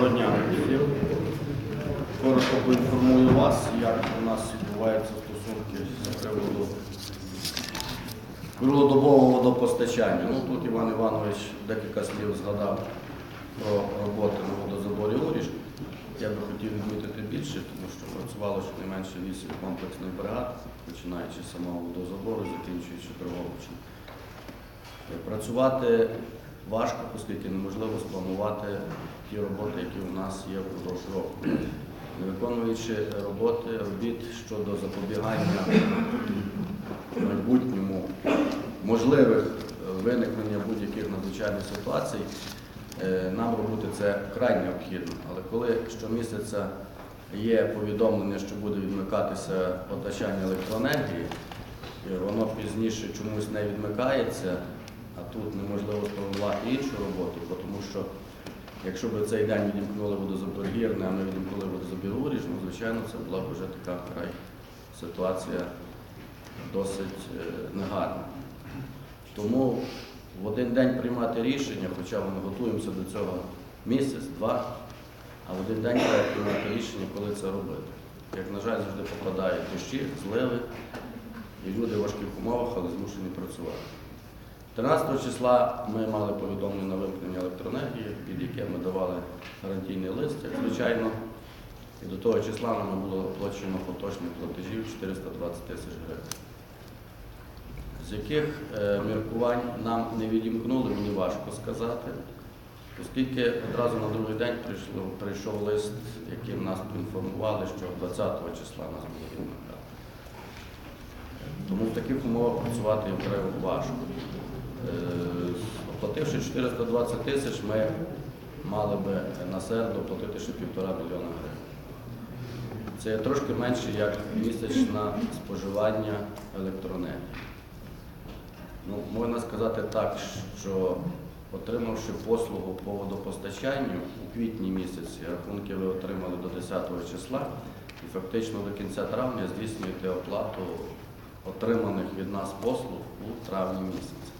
Доброго дня всім. Коротко поінформую вас, як у нас відбуваються стосунки з приводу круглодобового водопостачання. Ну, тут Іван Іванович декілька слів згадав про роботи на водозаборі Уріж. Я би хотів відмітити більше, тому що працювало щонайменше 8 комплексних бригад, починаючи з самого водозабору, закінчуючи Дрогобичем. Працювати важко, оскільки неможливо спланувати ті роботи, які у нас є впродовж року. Не виконуючи роботи, робіт щодо запобігання майбутньому можливих е, виникнення будь-яких надзвичайних ситуацій, е, нам робити це вкрай необхідно. Але коли щомісяця є повідомлення, що буде відмикатися постачання електроенергії, воно пізніше чомусь не відмикається, а тут неможливо спланувати іншу роботу, тому що якщо б цей день відімкнули водозабір гірне, а ми відімкнули водозабір уріж, ну, звичайно, це була б вже така край ситуація досить е, негарна. Тому в один день приймати рішення, хоча ми готуємося до цього місяць, два, а в один день треба приймати рішення, коли це робити. Як, на жаль, завжди попадають дощі, зливи, і люди в важких умовах, але змушені працювати. 13 числа ми мали повідомлення на вимкнення електроенергії, під яке ми давали гарантійний лист, як звичайно. І до того числа нам було оплачено поточних платежів 420 тисяч гривень. З яких е, міркувань нам не відімкнули, мені важко сказати, оскільки одразу на другий день прийшло, прийшов лист, яким нас інформували, що 20 числа нас буде відмикати. Тому в таких умовах працювати їм треба важко. Е, Оплативши 420 тисяч, ми мали би на середу платити ще півтора мільйона гривень. Це трошки менше, як місячне споживання електроенергії. Ну, можна сказати так, що отримавши послугу по водопостачанню у квітні місяці, рахунки ви отримали до 10 числа, і фактично до кінця травня здійснюєте оплату отриманих від нас послуг у травні місяці.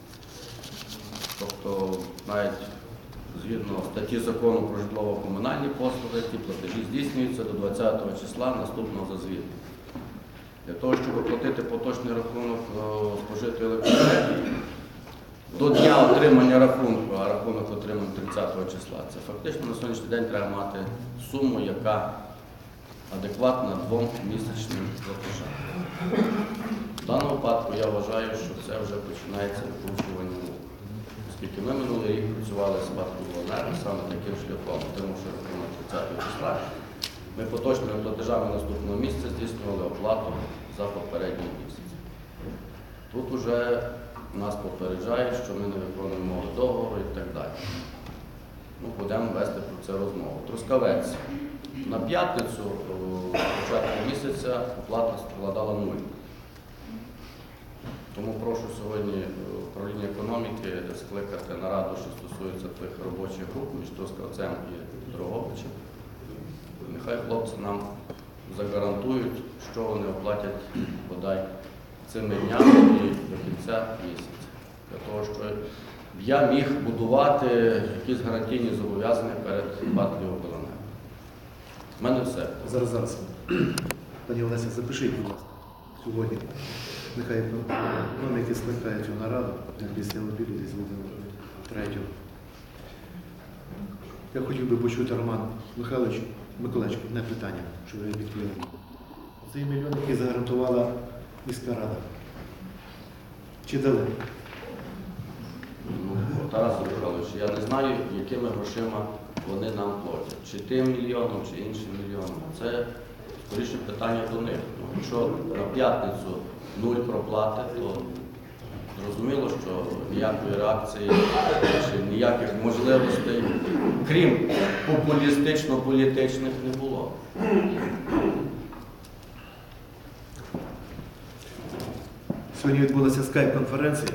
Тобто навіть згідно статті закону про житлово-комунальні послуги, ті платежі здійснюються до 20 числа наступного за звіту. Для того, щоб оплатити поточний рахунок е, спожитої електроенергії, до дня отримання рахунку, а рахунок отриманий 30 числа, це фактично на сьогоднішній день треба мати суму, яка адекватна двом місячним платежам. В даному випадку я вважаю, що це вже починається викручування рук. Оскільки ми минулий рік працювали з Батьківонером саме таким шляхом, тому що рахунок 30 числа ми поточними платежами наступного місяця здійснювали оплату за попередній місяць. Тут уже нас попереджають, що ми не виконуємо договору і так далі. Ну, будемо вести про це розмову. Трускавець. На п'ятницю, початку місяця, оплата складала нуль. Тому прошу сьогодні е, управління економіки скликати нараду, що стосується тих робочих груп між Трускавцем і Дрогобичем. Нехай хлопці нам загарантують, що вони оплатять бодай цими днями і до кінця місяця. Для того, щоб я міг будувати якісь гарантійні зобов'язання перед Батлією Обленерго. У мене все. Зараз, зараз. Пані Олеся, запишіть, будь ласка, сьогодні. Нехай економіки скликає цю нараду після обіду десь буде третього. Я хотів би почути Роман Михайлович, Миколаївич, одне питання, що ви відповіли. Цей мільйон, який загарантувала міська рада. Чи дали? Ну, Тарас Михайлович, я не знаю, якими грошима вони нам платять. Чи тим мільйоном, чи іншим мільйоном. Це скоріше питання до них. Ну, якщо на п'ятницю нуль проплати, то зрозуміло, що ніякої реакції чи ніяких можливостей, крім популістично-політичних, не було. Сьогодні відбулася скайп-конференція.